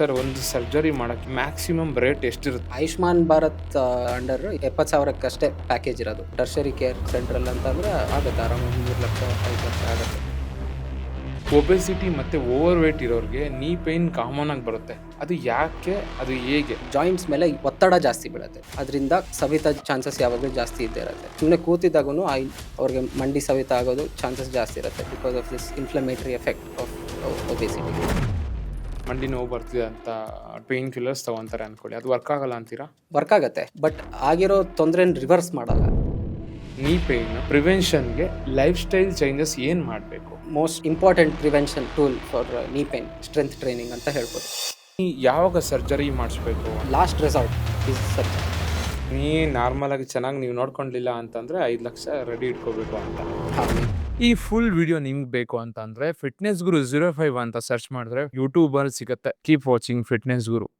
Sir ಒಂದು surgery ಮಾಡಕ್ಕೆ maximum rate ಎಷ್ಟಿರುತ್ತೆ? ಆಯುಷ್ಮಾನ್ ಭಾರತ್ ಅಂಡರ್ ಎಪ್ಪತ್ತು ಸಾವಿರಕ್ಕಷ್ಟೇ ಪ್ಯಾಕೇಜ್ ಇರೋದು. ಟರ್ಷರಿ ಕೇರ್ ಸೆಂಟ್ರಲ್ ಅಂತಂದ್ರೆ ಆಗುತ್ತೆ ಆರಾಮ ಮೂರು ಲಕ್ಷ ಐದು ಲಕ್ಷ ಆಗುತ್ತೆ. ಒಬೆಸಿಟಿ ಮತ್ತೆ ಓವರ್ ವೇಟ್ ಇರೋರಿಗೆ ನೀ ಪೈನ್ ಕಾಮನ್ ಆಗಿ ಬರುತ್ತೆ. ಅದು ಯಾಕೆ ಅದು ಹೇಗೆ? ಜಾಯಿಂಟ್ಸ್ ಮೇಲೆ ಒತ್ತಡ ಜಾಸ್ತಿ ಬೀಳುತ್ತೆ. ಅದರಿಂದ ಸವಿತ ಚಾನ್ಸಸ್ ಯಾವಾಗಲೂ ಜಾಸ್ತಿ ಇದ್ದೇ ಇರುತ್ತೆ. ಸುಮ್ಮನೆ ಕೂತಿದ್ದಾಗೂ ಅವ್ರಿಗೆ ಮಂಡಿ ಸವಿತ ಆಗೋದು ಚಾನ್ಸಸ್ ಜಾಸ್ತಿ ಇರುತ್ತೆ because of this inflammatory effect of obesity ಮಂಡಿ ನೋವು ಬರ್ತಿದೆ ಅಂತ ಪೇನ್ ಕಿಲ್ಲರ್ಸ್ ತಗೊಂತಾರೆ ಅನ್ಕೊಳ್ಳಿ. ಅದು ವರ್ಕ್ ಆಗಲ್ಲ ಅಂತೀರಾ? ವರ್ಕ್ ಆಗುತ್ತೆ ಬಟ್ ಆಗಿರೋ ತೊಂದರೆನ ರಿವರ್ಸ್ ಮಾಡಲ್ಲ. ನೀ ಪೇನ್ ಪ್ರಿವೆನ್ಷನ್ಗೆ ಲೈಫ್ ಸ್ಟೈಲ್ ಚೇಂಜಸ್ ಏನು ಮಾಡಬೇಕು? Most important prevention tool for knee pain strength training ಅಂತ ಹೇಳ್ಬೋದು. ಯಾವಾಗ ಸರ್ಜರಿ ಮಾಡಿಸ್ಬೇಕು? Last resort is surgery knee normal ಆಗಿ ಚೆನ್ನಾಗಿ ನೀವು ನೋಡ್ಕೊಂಡಿಲ್ಲ ಅಂತಂದ್ರೆ ಐದು ಲಕ್ಷ ರೆಡಿ ಇಟ್ಕೋಬೇಕು ಅಂತ. ಹಾಂ. ಈ ಫುಲ್ ವಿಡಿಯೋ ನಿಮ್ಗೆ ಬೇಕು ಅಂತ ಅಂದ್ರೆ ಫಿಟ್ನೆಸ್ ಗುರು ಜೀರೋ ಫೈವ್ ಅಂತ ಸರ್ಚ್ ಮಾಡಿದ್ರೆ ಯೂಟ್ಯೂಬ್ ಸಿಗುತ್ತೆ. Keep watching fitness guru